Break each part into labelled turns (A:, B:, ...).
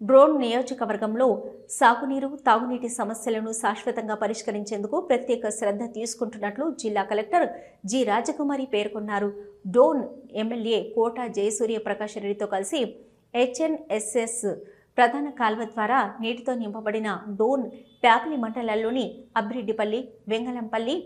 A: Drone నియోజకవర్గంలో సాగునీరు తాగునీటి సమస్యలను శాశ్వతంగా పరిష్కరించేందుకు ప్రత్యేక శ్రద్ధ తీసుకుంటున్నట్లు జిల్లా కలెక్టర్ జి రాజకుమారి పేర్కొన్నారు. డోన్ ఎమ్మెల్యే కోట జయసూర్య ప్రకాష్ రెడ్డితో కలిసి హెచ్ఎన్ఎస్ఎస్ ప్రధాన కాల్వ ద్వారా నీటితో నింపబడిన డోన్ ప్యాపిలి మండలాల్లోని అబ్బిరెడ్డిపల్లి వెంగళంపల్లి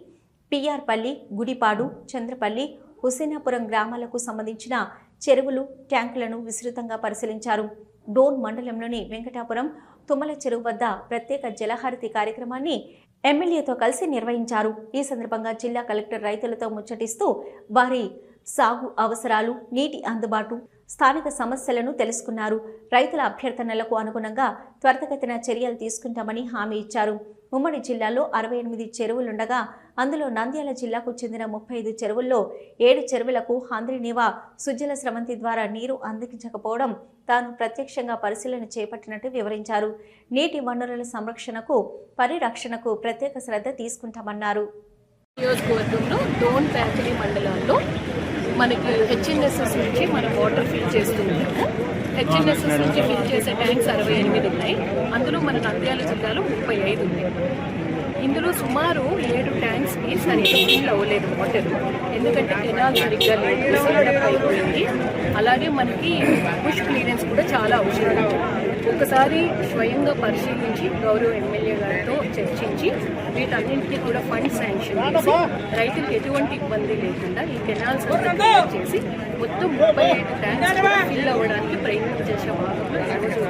A: పిఆర్పల్లి గుడిపాడు చంద్రపల్లి హుసేనాపురం గ్రామాలకు సంబంధించిన చెరువులు ట్యాంకులను విస్తృతంగా పరిశీలించారు. డోన్ మండలంలోని వెంకటాపురం తుమ్మల చెరువు వద్ద ప్రత్యేక జలహారతి కార్యక్రమాన్ని ఎమ్మెల్యేతో కలిసి నిర్వహించారు. ఈ సందర్భంగా జిల్లా కలెక్టర్ రైతులతో ముచ్చటిస్తూ వారి సాగు అవసరాలు నీటి అందుబాటు స్థానిక సమస్యలను తెలుసుకున్నారు. రైతుల అభ్యర్థనలకు అనుగుణంగా త్వరితగతిన చర్యలు తీసుకుంటామని హామీ ఇచ్చారు. ఉమ్మడి జిల్లాలో అరవై ఎనిమిది చెరువులుండగా అందులో నంద్యాల జిల్లాకు చెందిన ముప్పై ఐదు చెరువుల్లో ఏడు చెరువులకు హంద్రినీవా సుజల స్రవంతి ద్వారా నీరు అందించకపోవడం తాను ప్రత్యక్షంగా పరిశీలన చేపట్టినట్టు వివరించారు. నీటి వనరుల సంరక్షణకు పరిరక్షణకు ప్రత్యేక శ్రద్ధ తీసుకుంటామన్నారు.
B: నియోజకవర్గంలో డోన్ మనకి హెచ్ఎన్ఎస్ఎస్ నుంచి మనం వాటర్ ఫిల్ చేస్తున్నాము హెచ్ఎన్ఎస్ఎస్ నుంచి ఫిల్ చేసే ట్యాంక్స్ అరవై ఎనిమిది ఉన్నాయి. అందులో మన నంద్యాల జిల్లాలో ముప్పై ఐదు ఉన్నాయి. ఇందులో సుమారు ఏడు ట్యాంక్స్కి సరిగ్గా ఫిల్ అవ్వలేదు వాటర్ ఎందుకంటే కెనాల్ సరిగ్గా లేదు అయిపోయింది. అలాగే మనకి బుష్ క్లియరెన్స్ కూడా చాలా అవసరం. ఒకసారి స్వయంగా పరిశీలించి గౌరవ ఎమ్మెల్యే గారితో చర్చించి వీటన్నింటినీ కూడా ఫండ్ శాంక్షన్ చేసి రైతులకు ఎటువంటి ఇబ్బంది లేకుండా ఈ కెనాల్స్ చేసి మొత్తం ముప్పై ఐదు ట్యాంక్స్ ఫిల్ అవ్వడానికి ప్రయత్నం చేసే భాగంలో ఈరోజు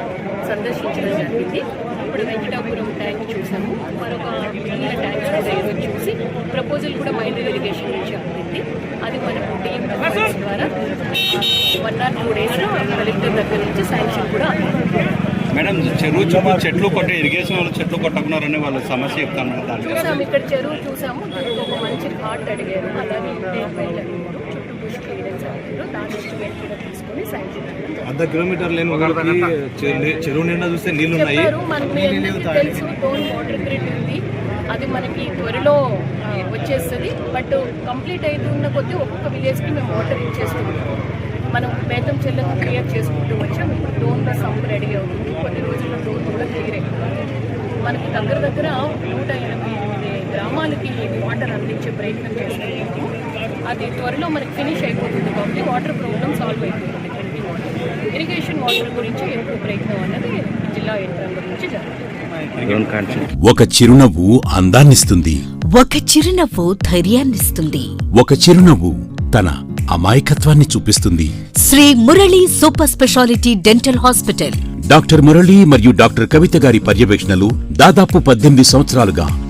B: సందర్శించడం జరిగింది. ఇప్పుడు వెంకటాపురం ట్యాంక్ చూసాము. మరొక మిగిలిన ట్యాంక్స్ కూడా ఈరోజు చూసి ప్రపోజల్ కూడా మైండ్ ఇరిగేషన్ నుంచి అందింది. అది మనకు టీమ్ ద్వారా. వన్ ఆర్ టూ డేస్లో కలెక్టర్ దగ్గర నుంచి శాంక్షన్ కూడా అందింది
C: మేడం చెరువు చుట్టూ చెట్లు కొట్టి ఇరిగేషన్ వాళ్ళు చెట్లు కొట్టకున్నారని వాళ్ళ సమస్య చెప్తాను మేడం దాని.
B: చూసాము ఇక్కడ చెరువు చూసాము. ఒక మంచి అడిగారు. అలాగే చేయడం
D: అర్ధ కిలోమీటర్ లేని చెరువు నిండా చూస్తే నీళ్ళు ఉన్నాయి.
B: అది మనకి త్వరలో వచ్చేస్తుంది. బట్ కంప్లీట్ అవుతున్న కొద్దీ ఒక్కొక్క విలేజ్కి మేము వాటర్ ఇచ్చేస్తున్నాం మనం వేతం చెల్లకు క్లియర్ చేసుకుంటూ వచ్చాం ఇప్పుడు డోన్లో సంపు రెడీ అవుతుంది కొన్ని రోజుల్లో డోన్ కూడా క్లియర్ అయిపోతుంది మనకి దగ్గర దగ్గర నూట ఎనభై ఎనిమిది గ్రామాలకి వాటర్ అందించే ప్రయత్నం చేస్తున్నాము అది త్వరలో మనకి ఫినిష్ అయిపోతుంది కాబట్టి వాటర్ ప్రాబ్లమ్ సాల్వ్ అయిపోతుంది. డ్రింకింగ్ వాటర్ ఇరిగేషన్ వాటర్ గురించి ఎక్కువ ప్రయత్నం అన్నది జిల్లా యంత్రాంగం నుంచి జరుగుతుంది.
E: ఒక చిరునవ్వు అందాన్నిస్తుంది.
F: ఒక చిరునవ్వు ధైర్యాన్నిస్తుంది.
E: ఒక చిరునవ్వు తన అమాయకత్వాన్ని చూపిస్తుంది.
F: Sri Murali super speciality dental hospital.
E: Doctor Murali మరియు డాక్టర్ కవిత గారి పర్యవేక్షణలు దాదాపు పద్దెనిమిది సంవత్సరాలుగా